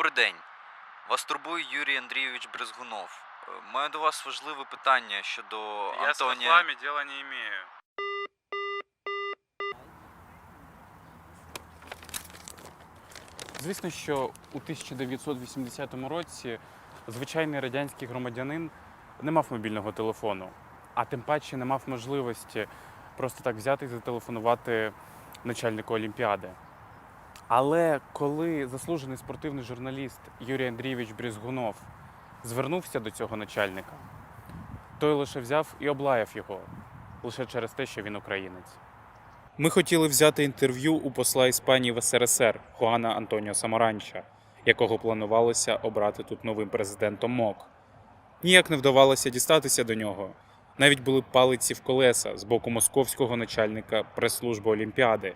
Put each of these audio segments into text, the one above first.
Добрий день. Вас турбує Юрій Андрійович Брезгунов. Е, Маю до вас важливе питання щодо Я с Антонія. хохлами дела не имею. Звісно, що у 1980 році звичайний радянський громадянин не мав мобільного телефону, а тим паче не мав можливості просто так взяти і зателефонувати начальнику Олімпіади. Але коли заслужений спортивний журналіст Юрій Андрійович Брізгунов звернувся до цього начальника, той лише взяв і облаяв його лише через те, що він українець. Ми хотіли взяти інтерв'ю у посла Іспанії в СРСР Хуана Антоніо Самаранча, якого планувалося обрати тут новим президентом МОК. Ніяк не вдавалося дістатися до нього. Навіть були палиці в колеса з боку московського начальника прес-служби Олімпіади,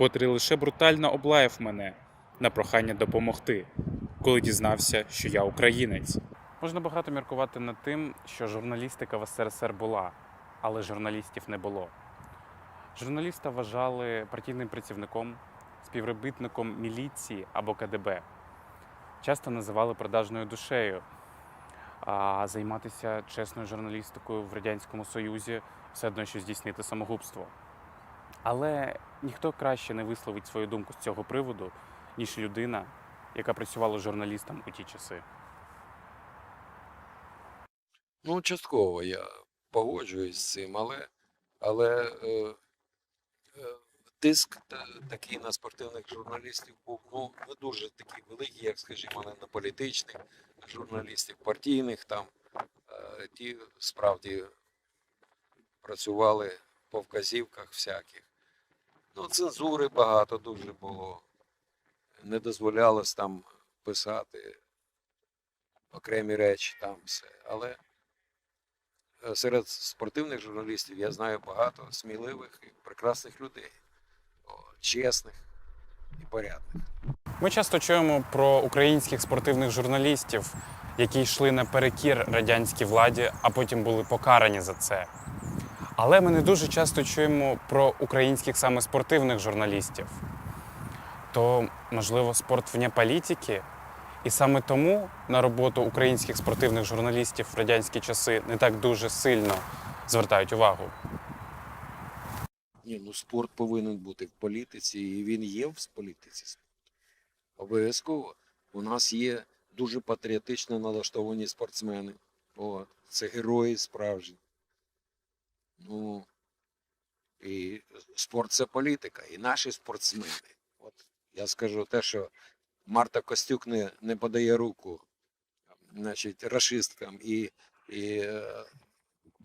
котрий лише брутально облаяв мене на прохання допомогти, коли дізнався, що я українець. Можна багато міркувати над тим, що журналістика в СРСР була, але журналістів не було. Журналіста вважали партійним працівником, співробітником міліції або КДБ. Часто називали продажною душею. А займатися чесною журналістикою в Радянському Союзі все одно, що здійснити самогубство. Але ніхто краще не висловить свою думку з цього приводу, ніж людина, яка працювала журналістом у ті часи. Ну, частково я погоджуюсь з цим, але, але е, е, тиск та, такий на спортивних журналістів був ну, не дуже такий великий, як, скажімо, на політичних журналістів, партійних там. Е, ті справді працювали по вказівках всяких. Ну, цензури багато дуже було. Не дозволялось там писати окремі речі, там все. Але е, серед спортивних журналістів я знаю багато сміливих і прекрасних людей, чесних і порядних. Ми часто чуємо про українських спортивних журналістів, які йшли наперекір радянській владі, а потім були покарані за це. Але ми не дуже часто чуємо про українських саме спортивних журналістів. То, можливо, спорт вне політики, і саме тому на роботу українських спортивних журналістів в радянські часи не так дуже сильно звертають увагу. Ні, ну спорт повинен бути в політиці, і він є в політиці. Обов'язково. У нас є дуже патріотично налаштовані спортсмени. О, це герої справжні. Ну, і спорт це політика. І наші спортсмени. От я скажу те, що Марта Костюк не, не подає руку значить, рашисткам, і, і е,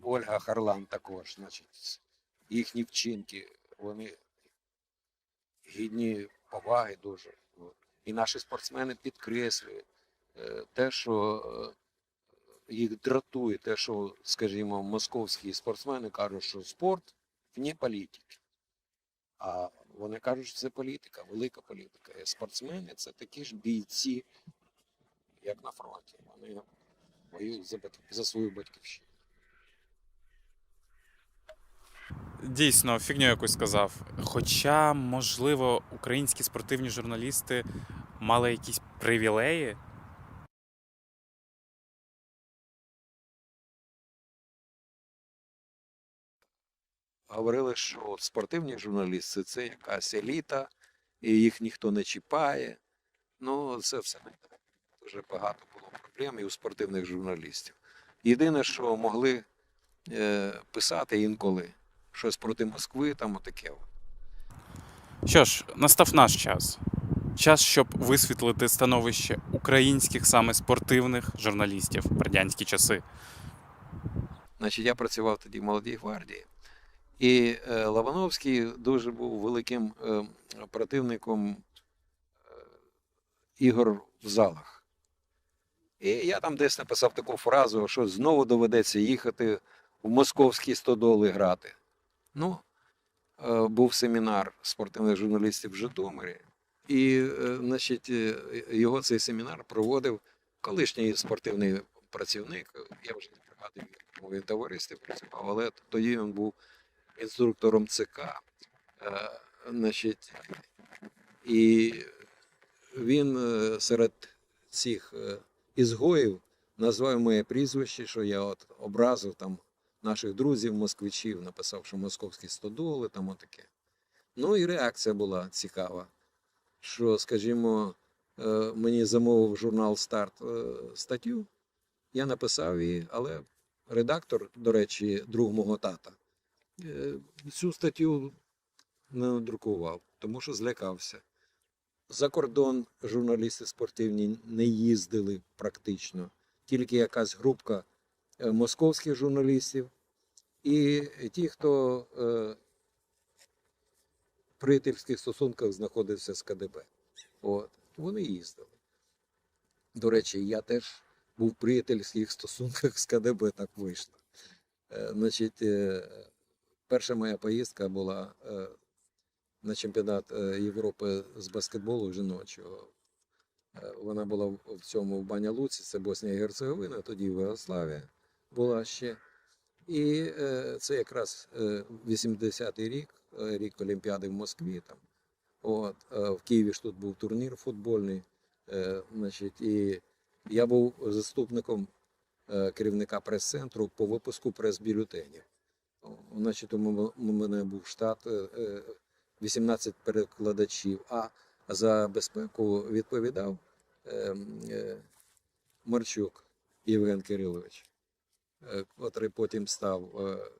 Ольга Харлан також. Значить, їхні вчинки, вони гідні поваги дуже. І наші спортсмени підкреслюють е, те, що е, їх дратує, те, що, скажімо, московські спортсмени кажуть, що спорт вне політики. А вони кажуть, що це політика, велика політика. І спортсмени це такі ж бійці, як на фронті. Вони воюють за, за свою батьківщину. Дійсно, фігню якусь сказав. Хоча, можливо, українські спортивні журналісти мали якісь привілеї. Говорили, що от спортивні журналісти це якась еліта, і їх ніхто не чіпає. Ну, це все не так. Дуже багато було проблем і у спортивних журналістів. Єдине, що могли е, писати інколи щось проти Москви, там отаке. Що ж, настав наш час. Час, щоб висвітлити становище українських саме спортивних журналістів в радянські часи. Значить, я працював тоді в молодій гвардії, і е, Лавановський дуже був великим е, противником е, ігор в залах. І я там десь написав таку фразу, що знову доведеться їхати в московські стодоли грати. Ну, був семінар спортивних журналістів в Житомирі, і значить, його цей семінар проводив колишній спортивний працівник, я вже не пригадую, він товаристві працював, але тоді він був інструктором ЦК. Е, значить, і він е, серед цих е, ізгоїв назвав моє прізвище, що я от образив там наших друзів, москвичів, написав, що московські стодоли, там отаке. Ну і реакція була цікава, що, скажімо, мені замовив журнал Старт статтю, я написав її, але редактор, до речі, друг мого тата, цю статтю не надрукував, тому що злякався. За кордон журналісти спортивні не їздили практично. Тільки якась групка е, московських журналістів і ті, хто е, в приятельських стосунках знаходився з КДБ. От. Вони їздили. До речі, я теж був в приятельських стосунках з КДБ, так вийшло. Е, значить, е, перша моя поїздка була е, на чемпіонат е, Європи з баскетболу жіночого. Е, Вона була в в цьому в Баня Луці, це Боснія і Герцеговина, тоді Югославія була ще. І це якраз е, 80-й рік, рік Олімпіади в Москві. Там. От, в Києві ж тут був турнір футбольний. Значить, і я був заступником керівника прес-центру по випуску прес-бюлетенів. Значить, у мене був штат е, е, 18 перекладачів, а за безпеку відповідав е, е, Марчук Євген Кирилович, е, котрий потім став е,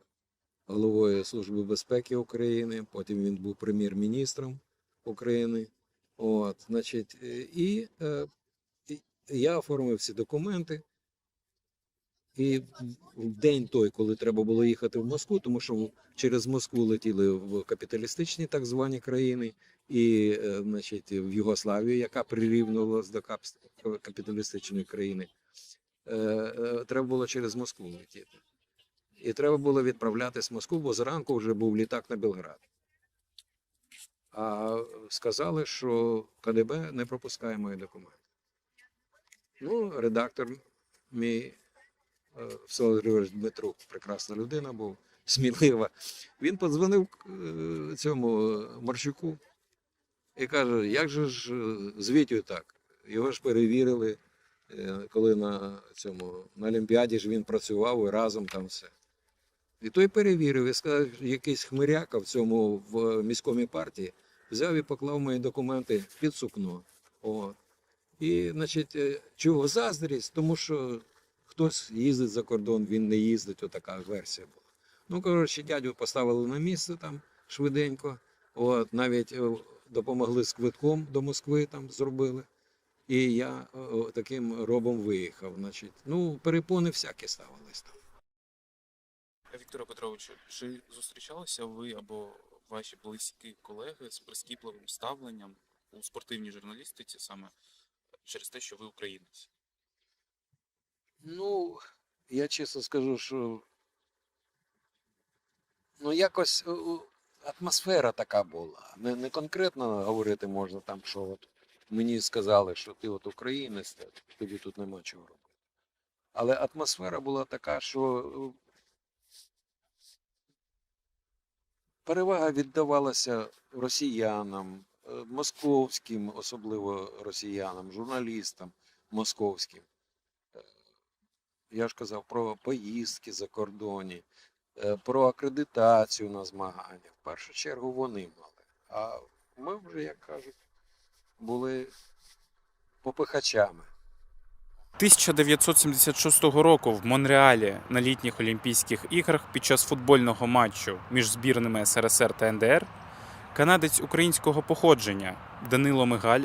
головою Служби безпеки України, потім він був прем'єр-міністром України. От, значить, е, е, і я оформив всі документи. І в- день той, коли треба було їхати в Москву, тому що через Москву летіли в капіталістичні так звані країни, і е, значить, в Югославію, яка прирівнювалася до капіталістичної країни, е, е, треба було через Москву летіти. І треба було відправлятись в Москву, бо зранку вже був літак на Белград. А сказали, що КДБ не пропускає мої документи. Ну, редактор мій Всеволод Григорович Дмитрук, прекрасна людина був, смілива. Він подзвонив е, цьому е, Марчуку і каже, як же ж е, з Вітю так? Його ж перевірили, е, коли на цьому на Олімпіаді ж він працював і разом там все. І той перевірив і сказав, якийсь хмиряка в цьому в міськомій партії взяв і поклав мої документи під сукно. От. І, значить, е, чого заздрість? Тому що хтось їздить за кордон, він не їздить, отака версія була. Ну, коротше, дядю поставили на місце там швиденько. От, навіть е, допомогли з квитком до Москви там зробили. І я е, таким робом виїхав. Значить, ну, перепони всякі ставились там. Вікторе Петровичу, чи зустрічалися ви або ваші близькі колеги з прискіпливим ставленням у спортивній журналістиці саме через те, що ви українець? Ну, я чесно скажу, що ну, якось атмосфера така була. Не, не конкретно говорити можна там, що от мені сказали, що ти от українець, тобі тут нема чого робити. Але атмосфера була така, що перевага віддавалася росіянам, е, московським, особливо росіянам, журналістам московським. Я ж казав про поїздки за кордоні, е, про акредитацію на змагання. В першу чергу вони мали. А ми вже, як кажуть, були попихачами. 1976 року в Монреалі на літніх Олімпійських іграх під час футбольного матчу між збірними СРСР та НДР канадець українського походження Данило Мигаль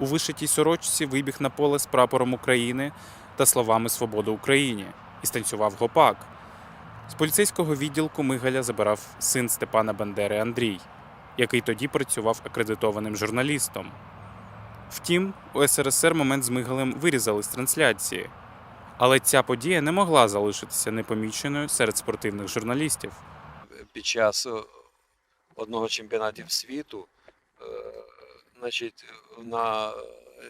у вишитій сорочці вибіг на поле з прапором України та словами Свобода Україні і станцював гопак. З поліцейського відділку Мигаля забирав син Степана Бандери Андрій, який тоді працював акредитованим журналістом. Втім, у СРСР момент з Мигалем вирізали з трансляції. Але ця подія не могла залишитися непоміченою серед спортивних журналістів. Під час е, одного чемпіонатів світу, е, значить, на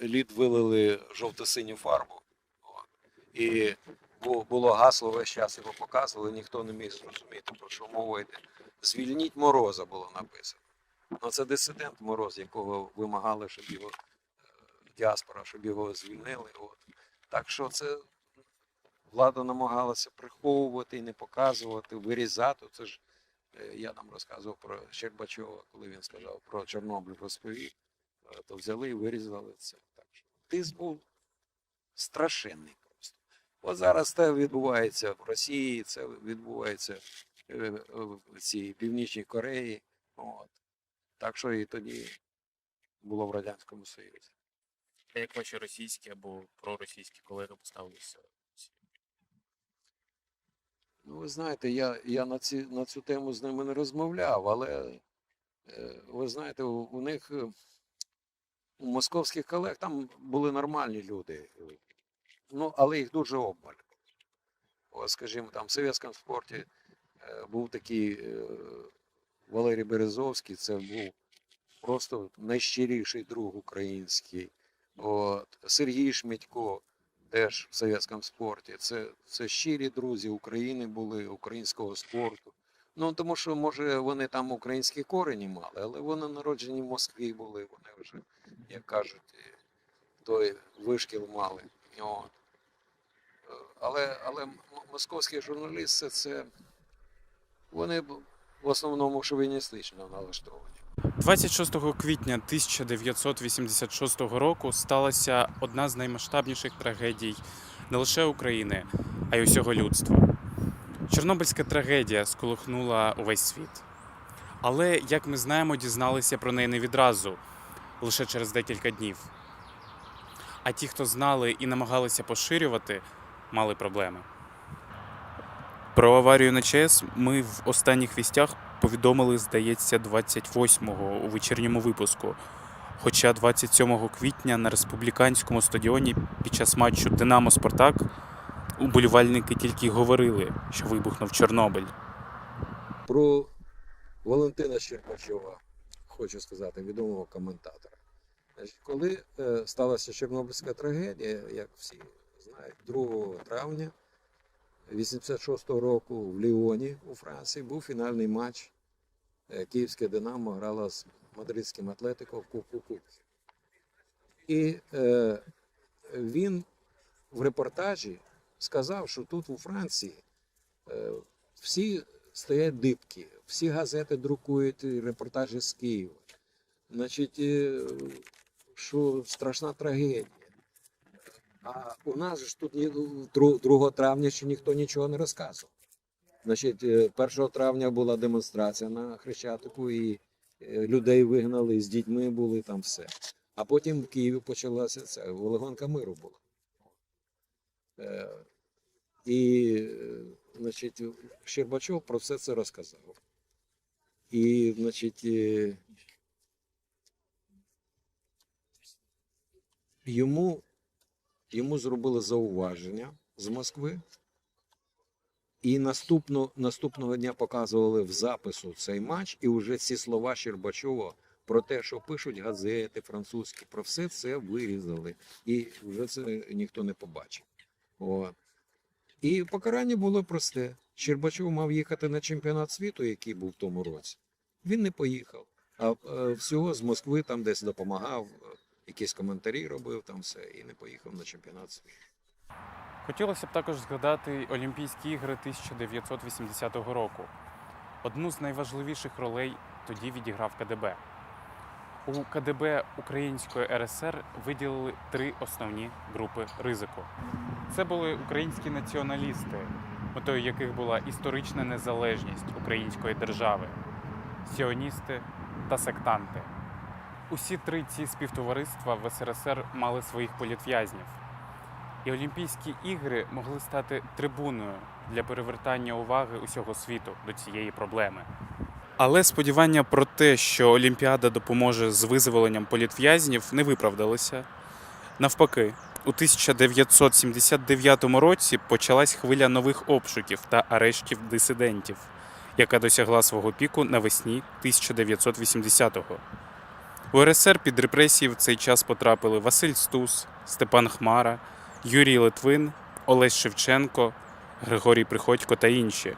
лід вилили жовто-синю фарбу. І було гасло весь час його показували, ніхто не міг зрозуміти, про що мова йде. Звільніть мороза було написано. Ну, це дисидент Мороз, якого вимагали, щоб його е, діаспора, щоб його звільнили. От. Так що це влада намагалася приховувати і не показувати, вирізати. Це ж е, я нам розказував про Щербачова, коли він сказав про Чорнобиль розповів, е, то взяли і вирізали це. Так що тиск був страшенний От зараз це відбувається в Росії, це відбувається е, в цій Північній Кореї. От. Так що і тоді було в Радянському Союзі. А як ваші російські або проросійські колеги поставилися? Ну, ви знаєте, я, я на, ці, на цю тему з ними не розмовляв, але е, ви знаєте, у, у них е, у московських колег там були нормальні люди. Ну, але їх дуже обмаль. Скажімо, там в совєтському спорті е, був такий е, Валерій Березовський, це був просто найщиріший друг український. От, Сергій Шмідько теж в совєтському спорті. Це, це щирі друзі України були, українського спорту. Ну, тому що, може, вони там українські корені мали, але вони народжені в Москві були, вони вже, як кажуть, той вишкіл мали. От. Але, але московські журналісти це вони в основному шовіністично налаштовані. 26 квітня 1986 року сталася одна з наймасштабніших трагедій не лише України, а й усього людства. Чорнобильська трагедія сколихнула увесь світ. Але, як ми знаємо, дізналися про неї не відразу, лише через декілька днів. А ті, хто знали і намагалися поширювати, мали проблеми. Про аварію на ЧАЕС ми в останніх вістях повідомили, здається, 28-го у вечірньому випуску. Хоча 27 квітня на республіканському стадіоні під час матчу Динамо Спартак уболівальники тільки й говорили, що вибухнув Чорнобиль. Про Валентина Щербачова хочу сказати, відомого коментатора. Коли е, сталася Чорнобильська трагедія, як всі 2 травня 86-го року в Ліоні у Франції був фінальний матч. Е, Київське Динамо грало з мадридським Атлетико в Кубку Кубків. І е, він в репортажі сказав, що тут у Франції е, всі стоять дибки, всі газети друкують репортажі з Києва. Значить, е, що страшна трагедія. А у нас ж тут 2 травня ще ніхто нічого не розказував. Значить, е, 1 травня була демонстрація на Хрещатику, і е, людей вигнали, з дітьми були там все. А потім в Києві почалася це, Волегонка миру була. Е, І, е, значить, Щербачов про все це розказав. І, значить, е, йому, йому зробили зауваження з Москви. І наступно, наступного дня показували в запису цей матч, і вже ці слова Щербачова про те, що пишуть газети французькі, про все це вирізали. І вже це ніхто не побачив. От. І покарання було просте. Щербачов мав їхати на чемпіонат світу, який був в тому році. Він не поїхав. А е, всього з Москви там десь допомагав, якісь коментарі робив, там все, і не поїхав на чемпіонат світу. Хотілося б також згадати Олімпійські ігри 1980 року. Одну з найважливіших ролей тоді відіграв КДБ. У КДБ Української РСР виділили три основні групи ризику. Це були українські націоналісти, метою яких була історична незалежність української держави, сіоністи та сектанти. Усі три ці співтовариства в СРСР мали своїх політв'язнів. І Олімпійські ігри могли стати трибуною для перевертання уваги усього світу до цієї проблеми. Але сподівання про те, що Олімпіада допоможе з визволенням політв'язнів, не виправдалися. Навпаки, у 1979 році почалась хвиля нових обшуків та арештів дисидентів, яка досягла свого піку навесні 1980-го. У РСР під репресії в цей час потрапили Василь Стус, Степан Хмара, Юрій Литвин, Олесь Шевченко, Григорій Приходько та інші.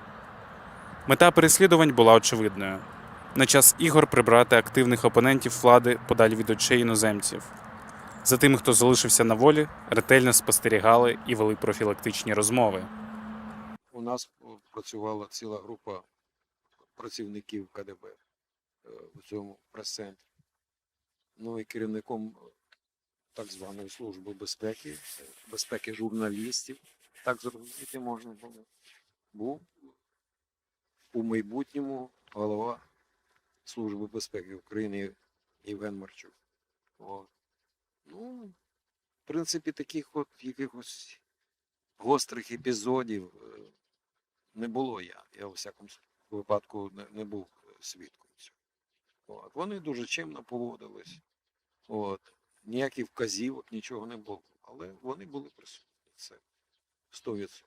Мета переслідувань була очевидною: на час ігор прибрати активних опонентів влади подалі від очей іноземців. За тими, хто залишився на волі, ретельно спостерігали і вели профілактичні розмови. У нас е, працювала ціла група працівників КДБ е, у цьому прес-центрі. Ну і керівником е, так званої служби безпеки, е, безпеки журналістів, так зрозуміти можна було, був у майбутньому голова Служби безпеки України Євген Марчук. От. Ну, в принципі, таких от якихось гострих епізодів е, не було я. Я у всякому випадку не, був свідком. От. Вони дуже чимно поводились. От. Ніяких вказівок, нічого не було. Але вони були присутні. Це 100%.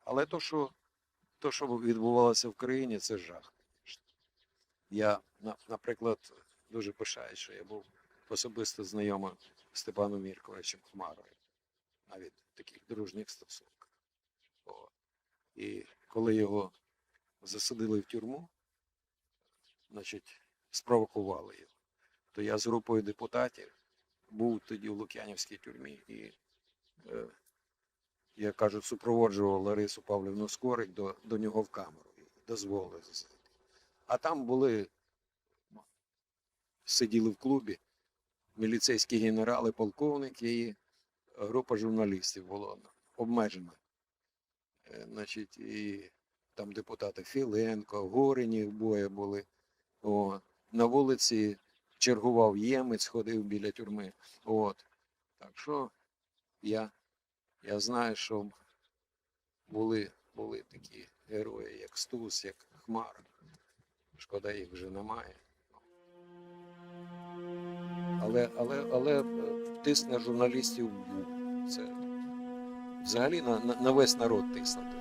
Але то, що, то, що відбувалося в країні, це жах. Я, наприклад, дуже пишаюсь, що я був особисто знайомий Степаном Мірковичем Хмарою. Навіть в таких дружніх стосунках. От. І коли його засадили в тюрму, значить, спровокували його, то я з групою депутатів був тоді в Лук'янівській тюрмі і, е, я кажу, супроводжував Ларису Павлівну Скорик до, до нього в камеру і дозволили засадити. А там були, сиділи в клубі міліцейські генерали, полковник і група журналістів була обмежена. Е, Значить, і там депутати Філенко, Горинів боє були. О, на вулиці чергував ємець, ходив біля тюрми. От. Так що я, я знаю, що були, були такі герої, як Стус, як Хмара. Шкода, їх вже немає. Але, але, але е, тиск на журналістів був. Це взагалі на, на, весь народ тиснути.